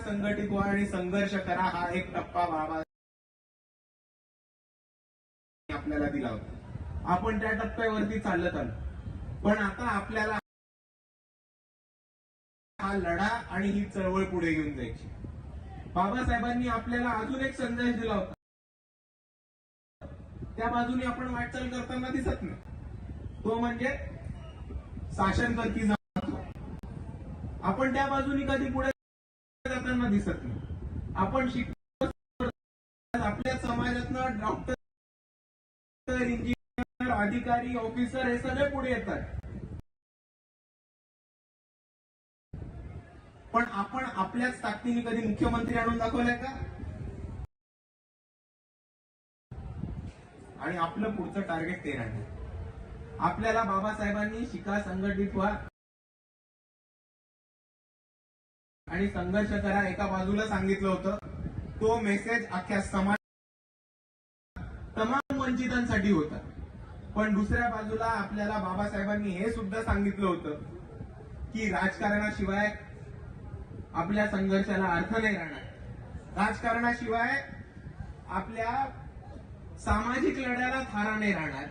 संघटित व्हा आणि संघर्ष करा हा एक टप्पा बाबा. आपल्याला दिला होता. आपण त्या टप्प्यावरती चालत आलो. पण आता आपल्याला हा लढा आणि ही चळवळ पुढे घेऊन जायची. बाबासाहेबांनी आपल्याला अजून एक संदेश दिला होता. त्या बाजूने आपण वाटचाल करताना दिसत नाही. तो म्हणजे शासन करती जातो आपण त्या बाजूनी कधी पुढे जाताना दिसत नाही. आपण शिकतो आपल्या समाजातनं डॉक्टर इंजिनियर अधिकारी ऑफिसर हे सगळे पुढे येतात पण आपण आपल्याच ताकदीने कधी मुख्यमंत्री आणून दाखवलाय का? आणि आपलं पुढचं टार्गेट ते राहणार आपल्याला बाबासाहेबांनी शिका संघटित व्हा. आणि संघर्ष करा एका बाजूला सांगितलं होतं तो मेसेज अख्ख्या समाज तमाम वंचितांसाठी होता. पण दुसऱ्या बाजूला आपल्याला बाबासाहेबांनी हे सुद्धा सांगितलं होतं की राजकारणाशिवाय आपल्या संघर्षाला अर्थ नाही राहणार. राजकारणाशिवाय आपल्या सामाजिक लढ्याला थारा नाही राहणार.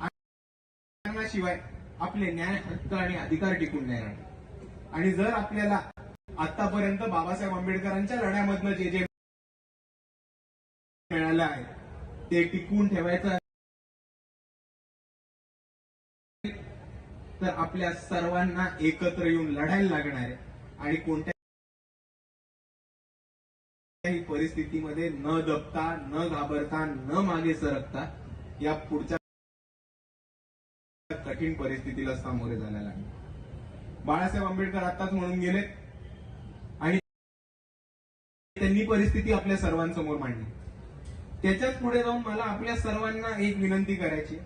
राजकारणाशिवाय आपले न्याय हक्क आणि अधिकार टिकून नाही राहणार. आणि जर आपल्याला आतापर्यंत बाबासाहेब आंबेडकरांच्या लढ्यामधनं जे जे मिळालं आहे ते टिकवून ठेवायचं तर आपल्या सर्वांना एकत्र येऊन लढायला लागणार आहे. आणि कोणत्याही परिस्थितीमध्ये न दबता न घाबरता न मागे सरकता या पुढच्या कठीण परिस्थितीला सामोरे जायला लागले बाळासाहेब आंबेडकर आताच म्हणून गेले त्यांनी परिस्थिती आपल्या सर्वांसमोर मांडली. त्याच्याच पुढे जाऊन मला आपल्या सर्वांना एक विनंती करायची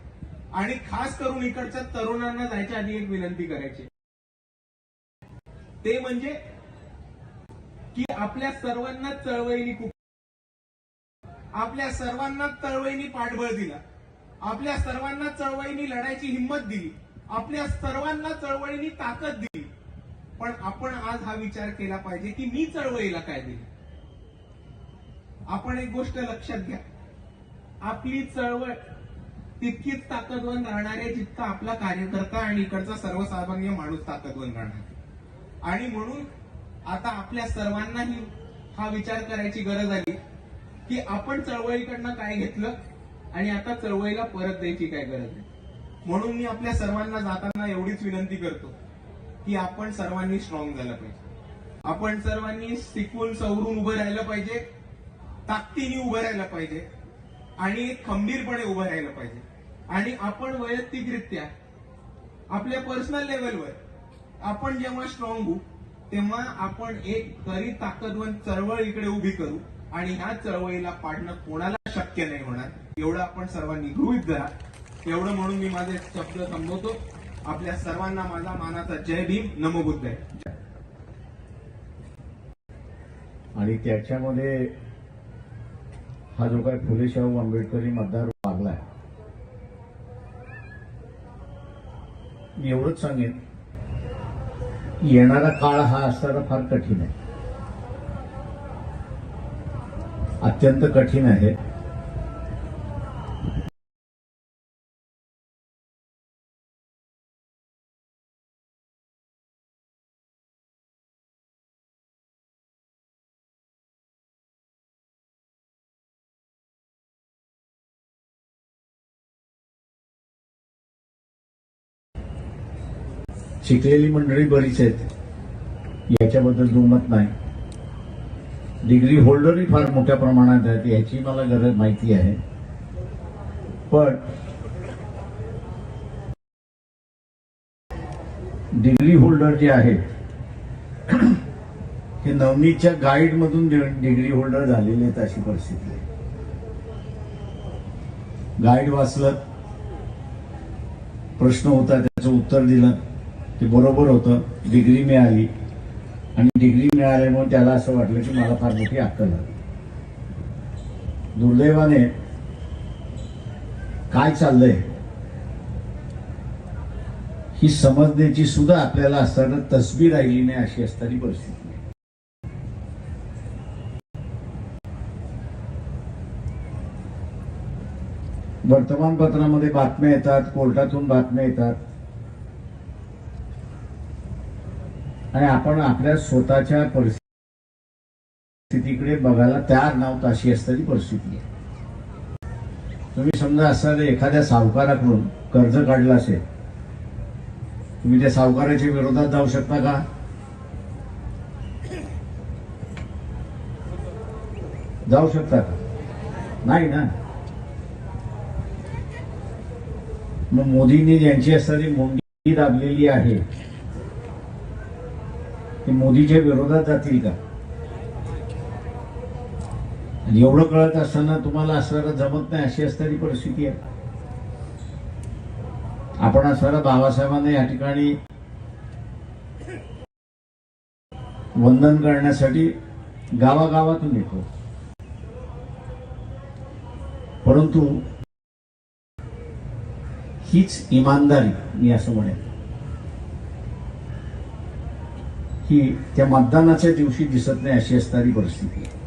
आणि खास करून इकडच्या तरुणांना जायच्या आधी एक विनंती करायची ते म्हणजे की आपल्या सर्वांना चळवळीनी खूप आपल्या सर्वांना चळवळीनी पाठबळ दिला. आपल्या सर्वांना चळवळीनी लढायची हिंमत दिली. आपल्या सर्वांना चळवळीनी ताकद दिली. पण आपण आज हा विचार केला पाहिजे की मी चळवळीला काय दिली? आपण एक गोष्ट लक्षात घ्या. आपली चळवळ तितकीच ताकदवान राहणार आहे जितका आपला कार्यकर्ता आणि इकडचा सर्वसामान्य माणूस ताकदवान राहणार आणि म्हणून आता आपल्या सर्वांनाही हा विचार करायची गरज आली की आपण चळवळीकडनं काय घेतलं आणि आता चळवळीला परत द्यायची काय गरज आहे? म्हणून मी आपल्या सर्वांना जाताना एवढीच विनंती करतो की आपण सर्वांनी स्ट्रॉंग झालं पाहिजे. आपण सर्वांनी शिकवून सवरून उभं राहिलं पाहिजे. ताकदीने उभं राहिलं पाहिजे आणि खंबीरपणे उभं राहिलं पाहिजे. आणि आपण वैयक्तिकरित्या आपल्या पर्सनल लेवलवर आपण जेव्हा स्ट्रॉंग होऊ तेव्हा आपण एक तरी ताकदवंत चळवळ इकडे उभी करू आणि ह्या चळवळीला पाडणं कोणाला शक्य नाही होणार एवढं आपण सर्वांनी गृहित धरा. एवढं म्हणून मी माझे शब्द संबोधतो आपल्या सर्वांना माझा मानाचा जय भीम. नमोबुद्ध आहे आणि त्याच्यामध्ये हा जो काय फुले शाहू आंबेडकरी मतदार लागलाय मी एवढंच सांगेन. येणारा काळ हा असताना फार कठीण आहे. अत्यंत कठीण आहे. शिकलेली मंडळी बरीच आहेत. याच्याबद्दल दुमत नाही. डिग्री होल्डरही फार मोठ्या प्रमाणात आहेत याची मला गरज माहिती आहे. पण डिग्री होल्डर जे आहेत हे नवनीतच्या गाईड मधून डिग्री होल्डर झालेले आहेत अशी परिस्थिती आहे. गाईड वाचलं प्रश्न होता त्याचं उत्तर दिलं. ते बरोबर होतं. डिग्री मिळाली. आणि डिग्री मिळाल्यामुळे त्याला असं वाटलं की मला फार मोठी अक्कल दुर्दैवाने काय चाललंय? ही समजण्याची सुद्धा आपल्याला असताना तसबी राहिली नाही अशी असताना परिस्थिती. वर्तमानपत्रामध्ये बातम्या येतात कोर्टातून बातम्या येतात. आणि आपण आपल्या स्वतःच्या परिस्थितीकडे बघायला तयार नव्हतं अशी असणारी परिस्थिती आहे. तुम्ही समजा असं एखाद्या सावकाराकडून कर्ज काढलं असेल तुम्ही त्या सावकाराच्या विरोधात जाऊ शकता का? जाऊ शकता का? नाही ना. मग मोदींनी ज्यांची असणारी मुंडी दाबलेली आहे की मोदीच्या विरोधात जातील का? आणि एवढं कळत असताना तुम्हाला असणारा जमत नाही अशी असणारी परिस्थिती आहे. आपण असणारा बाबासाहेबांना या ठिकाणी वंदन करण्यासाठी गावागावातून येतो. परंतु हीच इमानदारी मी असं म्हणेन. ही त्या मतदानाच्या दिवशी दिसत नाही अशी असणारी परिस्थिती आहे.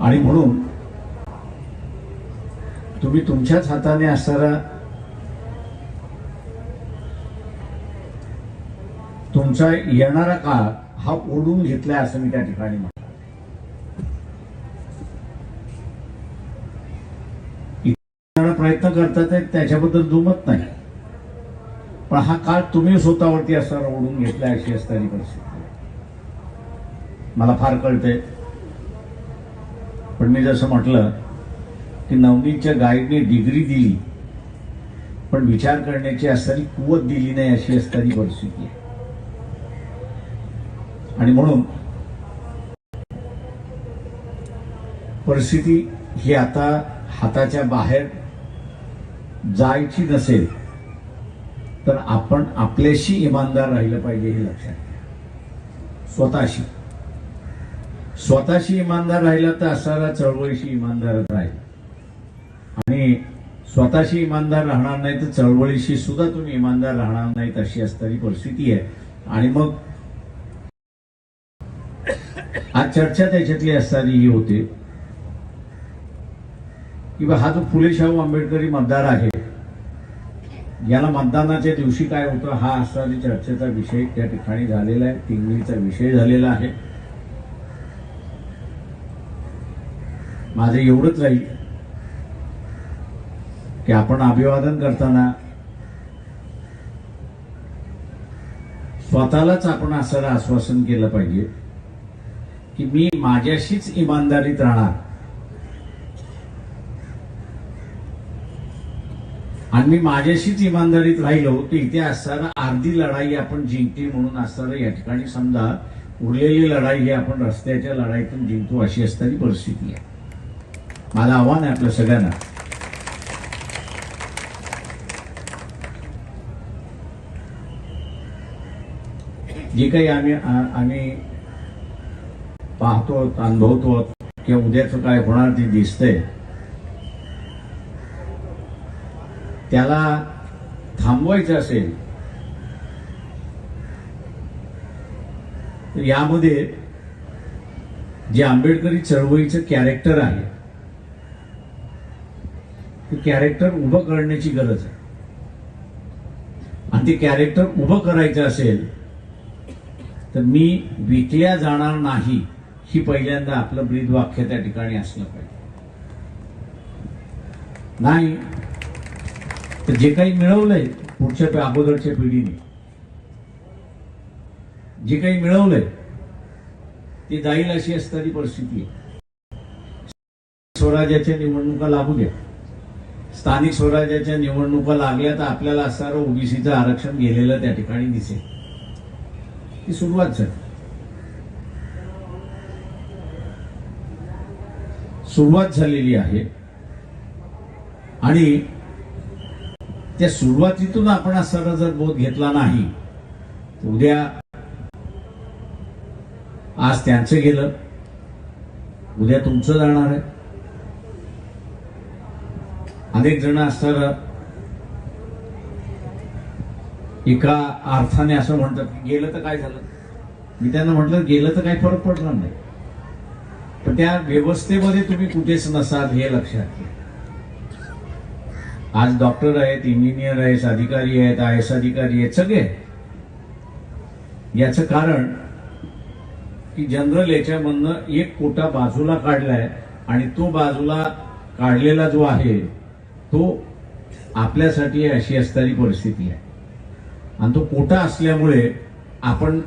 आणि म्हणून तुम्ही तुमच्याच हाताने असणारा तुमचा येणारा काळ हा ओढून घेतलाय असं मी त्या ठिकाणी म्हणतो. त्याच्याबद्दल दुमत नाही. पण हा काळ तुम्ही स्वतःवरती असताना ओढून घेतलाय अशी असणारी परिस्थिती मला फार कळतंय. पण मी जसं म्हटलं की नवनीतच्या गाईडने डिग्री दिली पण विचार करण्याची असणारी कुवत दिली नाही अशी असणारी परिस्थिती आहे. आणि म्हणून परिस्थिती ही आता हाताच्या बाहेर जायची नसेल तर आपण आपल्याशी इमानदार राहिलं पाहिजे हे लक्षात घ्या. स्वतःशी. स्वतःशी इमानदार राहिला तर असणारा चळवळीशी इमानदारच राहील. आणि स्वतःशी इमानदार राहणार नाही तर चळवळीशी सुद्धा तुम्ही इमानदार राहणार नाहीत अशी असणारी परिस्थिती आहे. आणि मग आज चर्चा त्याच्यातली असणारी ही होते. की हा जो फुले शाहू आंबेडकरी मतदार आहे याला मतदानाच्या दिवशी काय होतं हा असणारी चर्चेचा विषय त्या ठिकाणी झालेला आहे तिंगलीचा विषय झालेला आहे. माझं एवढंच राहील की आपण अभिवादन करताना स्वतःलाच आपण असं आश्वासन केलं पाहिजे की मी माझ्याशीच इमानदारीत राहणार. आणि मी माझ्याशीच इमानदारीत राहिलो तर इथे असताना अर्धी लढाई आपण जिंकली म्हणून असताना या ठिकाणी समजा उरलेली लढाई ही आपण रस्त्याच्या लढाईतून जिंकतो अशी असताना परिस्थिती आहे. मला आव्हान आहे आपल्या सगळ्यांना. जे काही आम्ही आम्ही पाहतो अनुभवतो किंवा उद्याचं काय होणार ते दिसतंय त्याला थांबवायचं असेल तर यामध्ये जे आंबेडकरी चळवळीचं कॅरेक्टर आहे ते कॅरेक्टर उभं करण्याची गरज आहे. आणि ते कॅरेक्टर उभं करायचं असेल तर मी विकल्या जाणार नाही ही पहिल्यांदा आपलं ब्रीद वाक्य त्या ठिकाणी असलं पाहिजे. नाही तर जे काही मिळवलंय पुढच्या अगोदरच्या पिढीने जे काही मिळवलंय ते जाईल अशी असणारी परिस्थिती आहे. स्वराज्याच्या निवडणुका लागू द्या. स्थानिक स्वराज्याच्या निवडणुका लागल्या तर आपल्याला असणारं ओबीसीचं आरक्षण गेलेलं त्या ठिकाणी दिसेल. ती सुरुवात झाली. सुरुवात झालेली आहे. आणि त्या सुरुवातीतून आपण असा जर बोध घेतला नाही उद्या आज त्यांचं गेलं उद्या तुमचं जाणार आहे. अनेक जण असणार एका अर्थाने असं म्हणतात की गेलं तर काय झालं? मी त्यांना म्हटलं गेलं तर काही फरक पडणार नाही. पण त्या व्यवस्थेमध्ये तुम्ही कुठेच नसाल हे लक्षात घ्या. आज डॉक्टर आहेत इंजिनियर आहेत अधिकारी आहेत आय एस अधिकारी आहेत सगळे. याचं कारण की जनरल याच्यामधनं एक कोटा बाजूला काढलाय आणि तो बाजूला काढलेला जो आहे तो आपल्यासाठी अशी असणारी परिस्थिती आहे. आणि तो कोटा असल्यामुळे आपण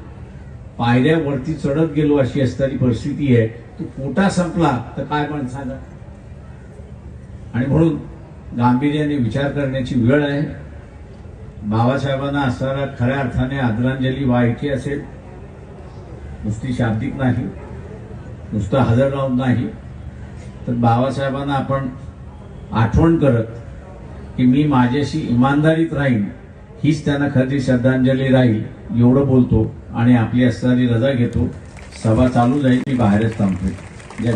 पायऱ्यावरती चढत गेलो अशी असणारी परिस्थिती आहे. तो कोटा संपला तर काय माणसाला आणि म्हणून गांभीर्याने विचार करण्याची वेळ आहे. बाबासाहेबांना असणारा खऱ्या अर्थाने आदरांजली व्हायची असेल. नुसती शाब्दिक नाही. नुसतं हजर राहून नाही. तर बाबासाहेबांना आपण आठवण करत की मी माझ्याशी इमानदारीत राहीन हीच त्यांना खरी श्रद्धांजली राहील एवढं बोलतो आणि आपली असणारी रजा घेतो. सभा चालू जाईल मी बाहेरच थांबतो जय